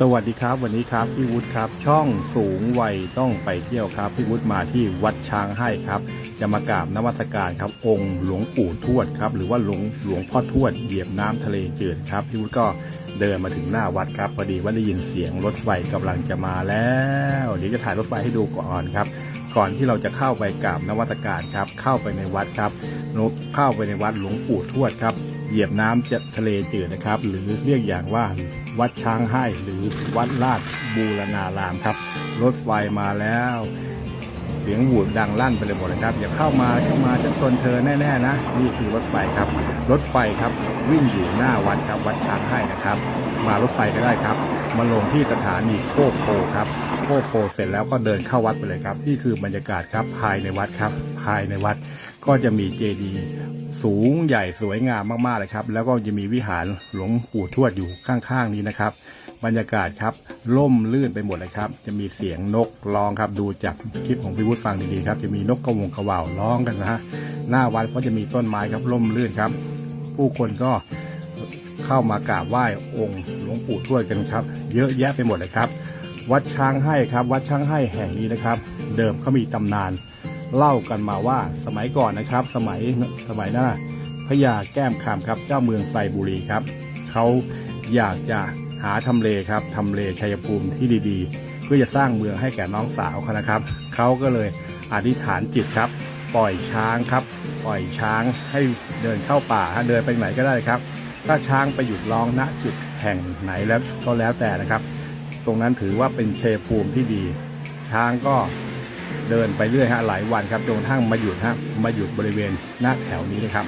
สวัสดีครับ วันนี้ครับพี่วุฒิครับ ช่องสูงวัยต้องไปเที่ยวครับพี่วุฒิมาที่วัดช้างให้ครับ จะมากราบนมัสการครับ องค์หลวงปู่ทวดครับ หรือว่าหลวงหลวงพ่อทวดเหยียบน้ำทะเลจืดครับพี่วุฒิก็เดินมาถึงหน้าวัดครับพอดีว่าได้ยินเสียงรถไฟกำลังจะมาแล้ว เดี๋ยวจะถ่ายรถไฟให้ดูก่อนครับ ก่อนที่เราจะเข้าไปกราบนวัตการครับ เข้าไปในวัดครับเข้าไปในวัดหลวงปู่ทวดครับ เหยียบน้ำจะทะเลจืดนะครับ หรือเรียกอย่างว่าวัดช้างให้หรือวัดลาดบูรณารามครับ รถไฟมาแล้ว เสียงหวูดดังลั่นไปเลยหมดเลยครับ อย่าเข้ามาเข้ามาจะชนเธอแน่ๆนะ นี่คือรถไฟครับ รถไฟครับวิ่งอยู่หน้าวัดครับวัดช้างให้นะครับ มารถไฟก็ได้ครับ มาลงที่สถานีโคกโพครับ โคกโพเสร็จแล้วก็เดินเข้าวัดไปเลยครับ นี่คือบรรยากาศครับภายในวัดครับ ภายในวัดก็จะมีเจดีย์สูงใหญ่สวยงามมากๆเลยครับ แล้วก็จะมีวิหารหลวงปู่ทวดอยู่ข้างๆนี้นะครับ บรรยากาศครับล่มลื่นไปหมดเลยครับ จะมีเสียงนกร้องครับ ดูจากคลิปของพี่วุฒิฟังดีๆครับ จะมีนกกระวงกระว่าวร้องกันนะฮะหน้าวัดก็จะมีต้นไม้ครับล่มลื่นครับ ผู้คนก็เข้ามากราบไหว้องค์หลวงปู่ทวดกันครับ เยอะแยะไปหมดเลยครับ วัดช้างให้ครับ วัดช้างให้แห่งนี้นะครับ เดิมเขามีตำนาน เล่ากันมาว่าสมัยก่อนนะครับ สมัยสมัยหน้าพญาแก้มคำครับ เจ้าเมืองไซบุรีครับเขาอยากจะหาทำเลครับทำเลชัยภูมิที่ดีๆ เพื่อจะสร้างเมืองให้แก่น้องสาวเขานะครับเขาก็เลยอธิษฐานจิตครับ ปล่อยช้างครับ ปล่อยช้างให้เดินเข้าป่าเดินไปไหนก็ได้ครับ ถ้าช้างไปหยุดร้องณจุดแห่งไหนแล้วก็แล้วแต่นะครับ ตรงนั้นถือว่าเป็นเชยภูมิที่ดี ช้างก็เดินไปเรื่อยฮะหลายวันครับจนกระทั่งมาหยุดฮะมาหยุดบริเวณหน้าแถวนี้นะครับ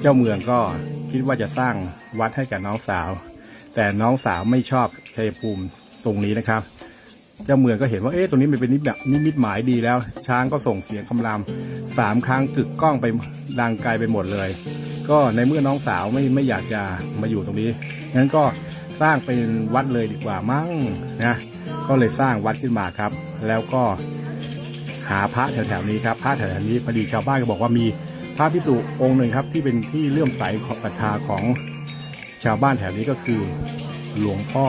เจ้าเมืองก็คิดว่าจะสร้างวัดให้กับน้องสาว แต่น้องสาวไม่ชอบเชยภูมิตรงนี้นะครับ เจ้าเมืองก็เห็นว่าเอ๊ะตรงนี้มันเป็นนิแบบนิมิตหมายดีแล้ว ช้างก็ส่งเสียงคำรามสามครั้งกึกก้องไปดังไกลไปหมดเลย ก็ในเมื่อน้องสาวไม่ไม่อยากจะมาอยู่ตรงนี้งั้นก็ สร้างเป็นวัดเลยดีกว่ามั้งนะก็เลยสร้างวัดขึ้นมาครับ แล้วก็หาพระแถวๆนี้ครับพระแถวๆนี้พอดีชาวบ้านก็บอกว่ามีพระพิสุองค์หนึ่งครับ ที่เป็นที่เลื่อมใสของศรัทธาของชาวบ้านแถวนี้ก็คือหลวงพ่อ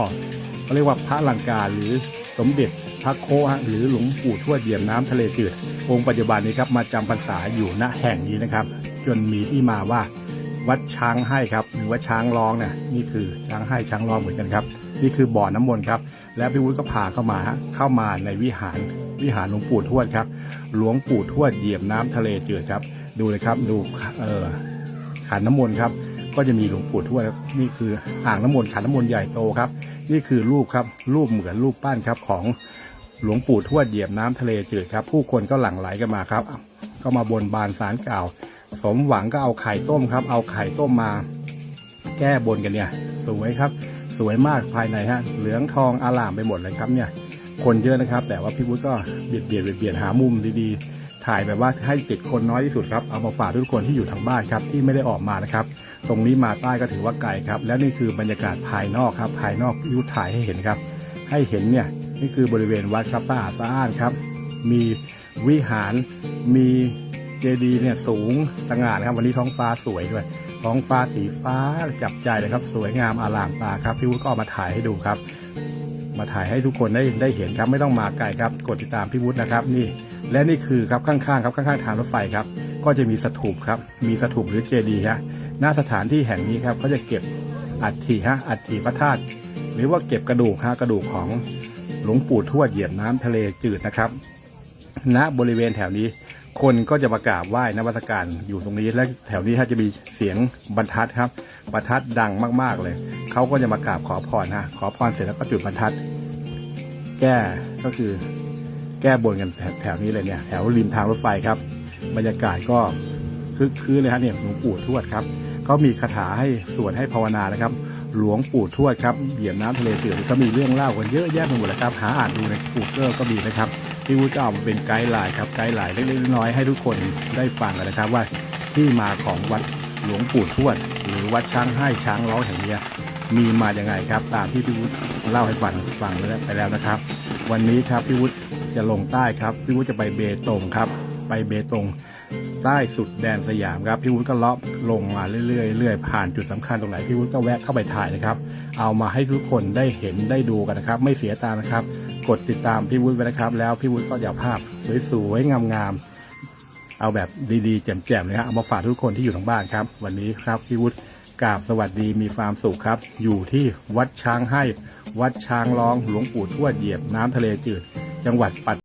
เขาเรียกว่าพระลังกาหรือสมเด็จพระโคหรือหลวงปู่ทวดเหยียบน้ำทะเลจืดองค์ปัจจุบันนี้ครับมาจำพรรษาอยู่ณแห่งนี้นะครับ จนมีที่มาว่า วัดช้างให้ครับหรือว่าช้างร้องเนี่ยนี่คือช้างให้ช้างร้องเหมือนกันครับ นี่คือบ่อน้ำมนต์ครับ แล้วพี่วุฒิก็พาเข้ามาเข้ามาในวิหารวิหารหลวงปู่ทวดครับ หลวงปู่ทวดเหยียบน้ำทะเลเจืดครับ ดูเลยครับดูเออขันน้ำมนต์ครับ ก็จะมีหลวงปู่ทวดนี่คืออ่างน้ำมนต์ขันน้ำมนต์ใหญ่โตครับ นี่คือรูปครับรูปเหมือนรูปปั้นครับของหลวงปู่ทวดเหยียบน้ำทะเลจืดครับ ผู้คนก็หลั่งไหลกันมาครับ ก็มาบนบานสารกล่าว สมหวังก็เอาไข่ต้มครับ เอาไข่ต้มมา แก้บนกันเนี่ย สวยครับ สวยมากภายในฮะ เหลืองทองอลามไปหมดเลยครับเนี่ย คนเยอะนะครับ แต่ว่าพี่วุฒิก็เบียดเบียดเบียดเบียดหามุมดีๆ ถ่ายแบบว่าให้ติดคนน้อยที่สุดครับ เอามาฝากทุกคนที่อยู่ทางบ้านครับ ที่ไม่ได้ออกมานะครับ ตรงนี้มาใต้ก็ถือว่าไกลครับ แล้วนี่คือบรรยากาศภายนอกครับ ภายนอกพี่วุฒิถ่ายให้เห็นครับ ให้เห็นเนี่ย นี่คือบริเวณวัดครับสะอาดสะอ้านครับ มีวิหารมี เจดีย์เนี่ยสูงสง่านะครับ วันนี้ท้องฟ้าสวยด้วย ท้องฟ้าสีฟ้าจับใจเลยครับ สวยงามอลามตาครับพี่วุฒิก็มาถ่ายให้ดูครับ มาถ่ายให้ทุกคนได้ได้เห็นครับไม่ต้องมาไกลครับ กดติดตามพี่วุฒินะครับ นี่ และนี่คือครับข้างๆครับข้างๆทางรถไฟครับ ก็จะมีสถูปครับ มีสถูปหรือเจดีย์ฮะหน้าสถานที่แห่งนี้ครับเขาจะเก็บอัฐิฮะอัฐิพระธาตุหรือว่าเก็บกระดูกฮะกระดูกของหลวงปู่ทวดเหยียบน้ำทะเลจืดนะครับ ณบริเวณแถวนี้ คนก็จะมากราบไหว้นวัตการอยู่ตรงนี้และแถวนี้ถ้าจะมีเสียงบรรทัดครับบรรทัดดังมากๆเลยเขาก็จะมากราบขอพรฮะขอพรเสร็จแล้วก็จุดบรรทัด แก้ก็คือ แก้บนกันแถวนี้เลยเนี่ย แถวริมทางรถไฟครับ บรรยากาศก็คึกคืนเลยครับเนี่ยหลวงปู่ทวดครับเขามีคาถาให้สวดให้ภาวนานะครับ หลวงปู่ทวดครับเหยียบน้ำทะเลจืดก็มีเรื่องเล่ากันเยอะแยะไปหมดเลยครับ หาอ่านดูใน Google ก็มีนะครับ พี่วุฒิก็เอามาเป็นไกด์ไลน์ครับไกด์ไลน์เล็กๆน้อยๆให้ทุกคนได้ฟังกันนะครับว่าที่มาของวัดหลวงปู่ทวด หรือวัดช้างให้ช้างร้องแห่งนี้มีมาอย่างไงครับ ตามที่พี่วุฒิเล่าให้ฟังฟังไปแล้วนะครับ วันนี้ครับพี่วุฒิจะลงใต้ครับพี่วุฒิจะไปเบตงครับ ไปเบตงใต้สุดแดนสยามครับพี่วุฒิก็เลาะลงมาเรื่อยๆเรื่อยผ่านจุดสำคัญตรงไหนพี่วุฒิก็แวะเข้าไปถ่ายนะครับเอามาให้ทุกคนได้เห็นได้ดูกันนะครับ ไม่เสียตานะครับ กดติดตามพี่วุฒิไว้นะครับ แล้วพี่วุฒิก็จะเอาภาพสวยๆงามๆเอาแบบดีๆแจ่มๆเลยครับเอามาฝากทุกคนที่อยู่ทางบ้านครับ วันนี้ครับพี่วุฒิกราบสวัสดีมีความสุขครับ อยู่ที่วัดช้างให้ วัดช้างร้องหลวงปู่ทวดเหยียบน้ำทะเลจืด จังหวัดปัต